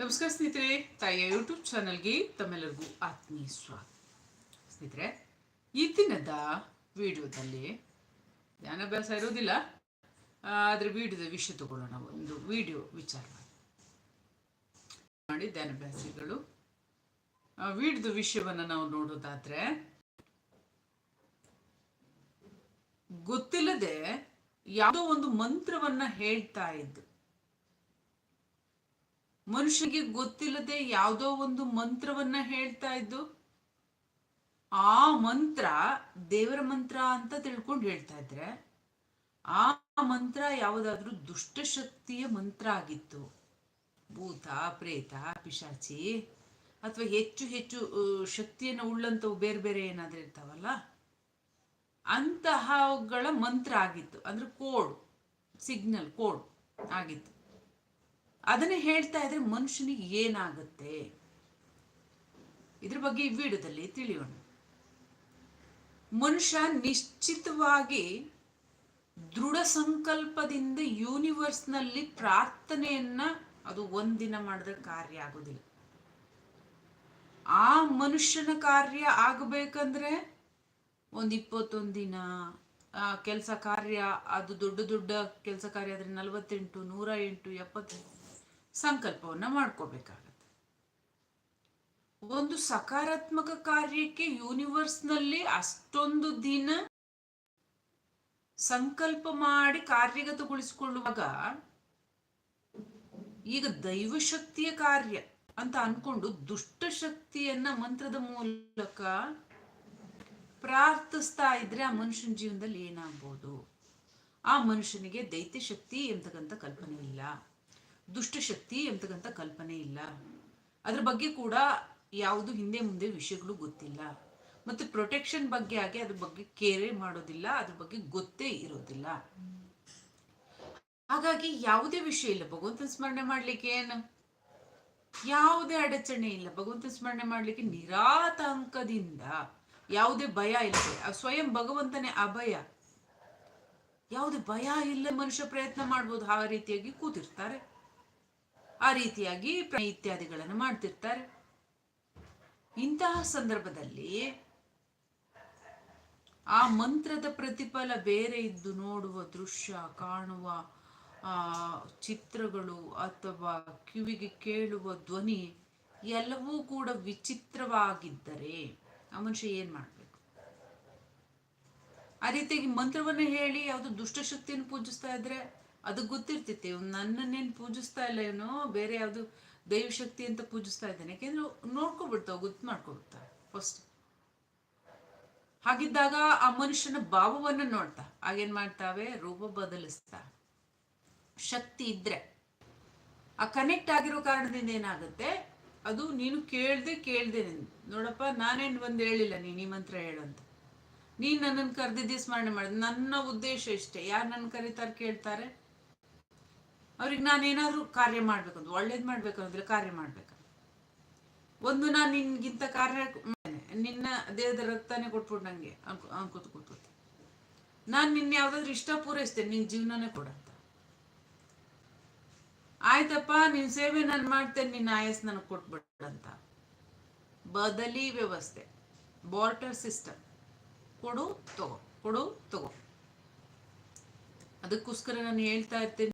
ನಮಸ್ಕಾರ ಸ್ನೇಹಿತರೆ, ತಾಯಿಯ ಯೂಟ್ಯೂಬ್ ಚಾನಲ್ಗೆ ತಮ್ಮೆಲ್ಲರಿಗೂ ಆತ್ಮೀಯ ಸ್ವಾಗತ. ಸ್ನೇಹಿತರೆ, ಈ ದಿನದ ವಿಡಿಯೋದಲ್ಲಿ ಧ್ಯಾನಾಭ್ಯಾಸ ಇರೋದಿಲ್ಲ ಆದರೆ ವಿಡಿಯೋದ ವಿಷಯ ತಗೊಳ್ಳೋಣ, ಒಂದು ವಿಡಿಯೋ ವಿಚಾರ ಮಾಡಿ ಧ್ಯಾನಾಭ್ಯಾಸಿಗಳು ವಿಡಿಯೋದ ವಿಷಯವನ್ನು ನಾವು ನೋಡೋದಾದರೆ, ಗೊತ್ತಿಲ್ಲದೆ ಯಾವುದೋ ಒಂದು ಮಂತ್ರವನ್ನ ಹೇಳ್ತಾ ಇದ್ದು ಮನುಷ್ಯನಿಗೆ ಗೊತ್ತಿಲ್ಲದೆ ಯಾವುದೋ ಒಂದು ಮಂತ್ರವನ್ನ ಹೇಳ್ತಾ ಇದ್ದು, ಆ ಮಂತ್ರ ದೇವರ ಮಂತ್ರ ಅಂತ ತಿಳ್ಕೊಂಡು ಹೇಳ್ತಾ ಇದ್ರೆ, ಆ ಮಂತ್ರ ಯಾವುದಾದ್ರೂ ದುಷ್ಟಶಕ್ತಿಯ ಮಂತ್ರ ಆಗಿತ್ತು. ಭೂತ, ಪ್ರೇತ, ಪಿಶಾಚಿ, ಅಥವಾ ಹೆಚ್ಚು ಹೆಚ್ಚು ಶಕ್ತಿಯನ್ನು ಉಳ್ಳಂಥವು ಬೇರೆ ಬೇರೆ ಏನಾದ್ರೂ ಇರ್ತಾವಲ್ಲ ಅಂತಹಗಳ ಮಂತ್ರ ಆಗಿತ್ತು. ಅಂದ್ರೆ ಕೋಡ್, ಸಿಗ್ನಲ್, ಕೋಡ್ ಆಗಿತ್ತು. ಅದನ್ನೇ ಹೇಳ್ತಾ ಇದ್ರೆ ಮನುಷ್ಯನಿಗೆ ಏನಾಗುತ್ತೆ? ಇದ್ರ ಬಗ್ಗೆ ಈ ತಿಳಿಯೋಣ. ಮನುಷ್ಯ ನಿಶ್ಚಿತವಾಗಿ ದೃಢ ಸಂಕಲ್ಪದಿಂದ ಯೂನಿವರ್ಸ್ನಲ್ಲಿ ಪ್ರಾರ್ಥನೆಯನ್ನ ಅದು ಒಂದಿನ ಮಾಡಿದ್ರೆ ಕಾರ್ಯ ಆಗೋದಿಲ್ಲ. ಆ ಮನುಷ್ಯನ ಕಾರ್ಯ ಆಗಬೇಕಂದ್ರೆ ಒಂದು ಇಪ್ಪತ್ತೊಂದು ದಿನ ಕೆಲಸ ಕಾರ್ಯ, ಅದು ದೊಡ್ಡ ದೊಡ್ಡ ಕೆಲಸ ಕಾರ್ಯ ಆದರೆ ನಲವತ್ತೆಂಟು, ನೂರ ಎಂಟು, ಎಪ್ಪತ್ತು ಸಂಕಲ್ಪವನ್ನ ಮಾಡ್ಕೋಬೇಕಾಗತ್ತೆ. ಒಂದು ಸಕಾರಾತ್ಮಕ ಕಾರ್ಯಕ್ಕೆ ಯೂನಿವರ್ಸ್ನಲ್ಲಿ ಅಷ್ಟೊಂದು ದಿನ ಸಂಕಲ್ಪ ಮಾಡಿ ಕಾರ್ಯಗತಗೊಳಿಸಿಕೊಳ್ಳುವಾಗ ಈಗ ದೈವಶಕ್ತಿಯ ಕಾರ್ಯ ಅಂತ ಅನ್ಕೊಂಡು ದುಷ್ಟ ಶಕ್ತಿಯನ್ನ ಮಂತ್ರದ ಮೂಲಕ ಪ್ರಾರ್ಥಿಸ್ತಾ ಇದ್ರೆ ಆ ಮನುಷ್ಯನ ಜೀವನದಲ್ಲಿ ಏನಾಗ್ಬೋದು? ಆ ಮನುಷ್ಯನಿಗೆ ದೈತ್ಯ ಶಕ್ತಿ ಎಂತಕ್ಕಂಥ ಕಲ್ಪನೆ ಇಲ್ಲ. ದುಷ್ಟಶಕ್ತಿ ಎಂತಕ್ಕಂಥ ಕಲ್ಪನೆ ಇಲ್ಲ. ಅದ್ರ ಬಗ್ಗೆ ಕೂಡ ಯಾವುದು ಹಿಂದೆ ಮುಂದೆ ವಿಷಯಗಳು ಗೊತ್ತಿಲ್ಲ. ಮತ್ತು ಪ್ರೊಟೆಕ್ಷನ್ ಬಗ್ಗೆ ಆಗಿ ಅದ್ರ ಬಗ್ಗೆ ಕೇರೆ ಮಾಡೋದಿಲ್ಲ, ಅದ್ರ ಬಗ್ಗೆ ಗೊತ್ತೇ ಇರೋದಿಲ್ಲ. ಹಾಗಾಗಿ ಯಾವುದೇ ವಿಷಯ ಇಲ್ಲ. ಭಗವಂತನ ಸ್ಮರಣೆ ಮಾಡ್ಲಿಕ್ಕೆ ಏನು? ಯಾವುದೇ ಅಡಚಣೆ ಇಲ್ಲ. ಭಗವಂತನ ಸ್ಮರಣೆ ಮಾಡ್ಲಿಕ್ಕೆ ನಿರಾತಂಕದಿಂದ ಯಾವುದೇ ಭಯ ಇಲ್ಲ ಸ್ವಯಂ ಭಗವಂತನೇ ಅಭಯ ಯಾವುದೇ ಭಯ ಇಲ್ಲ ಮನುಷ್ಯ ಪ್ರಯತ್ನ ಮಾಡ್ಬೋದು, ಆ ರೀತಿಯಾಗಿ ಕೂತಿರ್ತಾರೆ. ಆ ರೀತಿಯಾಗಿ ಇತ್ಯಾದಿಗಳನ್ನು ಮಾಡ್ತಿರ್ತಾರೆ. ಇಂತಹ ಸಂದರ್ಭದಲ್ಲಿ ಆ ಮಂತ್ರದ ಪ್ರತಿಫಲ ಬೇರೆ ಇದ್ದು ನೋಡುವ ದೃಶ್ಯ, ಕಾಣುವ ಚಿತ್ರಗಳು ಅಥವಾ ಕಿವಿಗೆ ಕೇಳುವ ಧ್ವನಿ ಎಲ್ಲವೂ ಕೂಡ ವಿಚಿತ್ರವಾಗಿದ್ದರೆ ಆ ಮನುಷ್ಯ ಏನ್ ಮಾಡ್ಬೇಕು? ಆ ರೀತಿಯಾಗಿ ಮಂತ್ರವನ್ನು ಹೇಳಿ ಯಾವುದು ದುಷ್ಟಶಕ್ತಿಯನ್ನು ಪೂಜಿಸ್ತಾ ಇದ್ರೆ ಅದು ಗೊತ್ತಿರ್ತೈತಿ ನನ್ನನ್ನೇನು ಪೂಜಿಸ್ತಾ ಇಲ್ಲ ಏನೋ ಬೇರೆ ಯಾವುದು ದೈವಶಕ್ತಿ ಅಂತ ಪೂಜಿಸ್ತಾ ಇದ್ದಾನೆ. ಯಾಕೆಂದ್ರೆ ನೋಡ್ಕೊಬಿಡ್ತಾವ ಗೊತ್ತು ಮಾಡ್ಕೊಬಿಡ್ತಾವ ಫಸ್ಟ್ ಹಾಗಿದ್ದಾಗ ಆ ಮನುಷ್ಯನ ಭಾವವನ್ನು ನೋಡ್ತಾ ಆಗೇನ್ ಮಾಡ್ತಾವೆ? ರೂಪ ಬದಲಿಸ್ತಾ. ಶಕ್ತಿ ಇದ್ರೆ. ಆ ಕನೆಕ್ಟ್ ಆಗಿರೋ ಕಾರಣದಿಂದ ಏನಾಗುತ್ತೆ? ಅದು ನೀನು ಕೇಳ್ದೆ ಕೇಳ್ದೆ ನೋಡಪ್ಪ, ನಾನೇನು ಬಂದು ಹೇಳಿಲ್ಲ, ನೀನು ಈ ಮಂತ್ರ ಹೇಳು ಅಂತ. ನೀನು ನನ್ನನ್ನು ಕರೆದಿದ್ದೆ ಸ್ಮರಣೆ ಮಾಡಿದ ನನ್ನ ಉದ್ದೇಶ ಇಷ್ಟೇ. ಯಾರು ನನ್ನ ಕರೀತಾರೆ ಕೇಳ್ತಾರೆ? ಅವ್ರಿಗೆ ನಾನು ಏನಾದರೂ ಕಾರ್ಯ ಮಾಡ್ಬೇಕಂದ್ರೆ, ಒಳ್ಳೇದು ಮಾಡ್ಬೇಕಂದ್ರೆ ಕಾರ್ಯ ಮಾಡ್ಬೇಕು. ಒಂದು ನಾನು ನಿನ್ಗಿಂತ ಕಾರ್ಯ ನಿನ್ನ ದೇಹದ ರಕ್ತನೇ ಕೊಟ್ಬಿಟ್ಟು ನಂಗೆ ಅನ್ಕೋತ ಕೂತ್ಕೋತ ನಾನು ನಿನ್ನ ಯಾವ್ದಾದ್ರು ಇಷ್ಟ ಪೂರೈಸ್ತೇನೆ, ನಿನ್ ಜೀವನನೇ ಕೊಡಂತ ಆಯ್ತಪ್ಪ, ನಿನ್ ಸೇವೆ ನಾನು ಮಾಡ್ತೇನೆ, ನಿನ್ನ ಆಯಸ್ ನನಗೆ ಕೊಟ್ಬಿಡಂತ ಬದಲಿ ವ್ಯವಸ್ಥೆ ಬಾರ್ಟರ್ ಸಿಸ್ಟಮ್. ಕೊಡು, ತಗೋ ಕೊಡು, ತಗೋ. ಅದಕ್ಕೋಸ್ಕರ ನಾನು ಹೇಳ್ತಾ ಇರ್ತೇನೆ.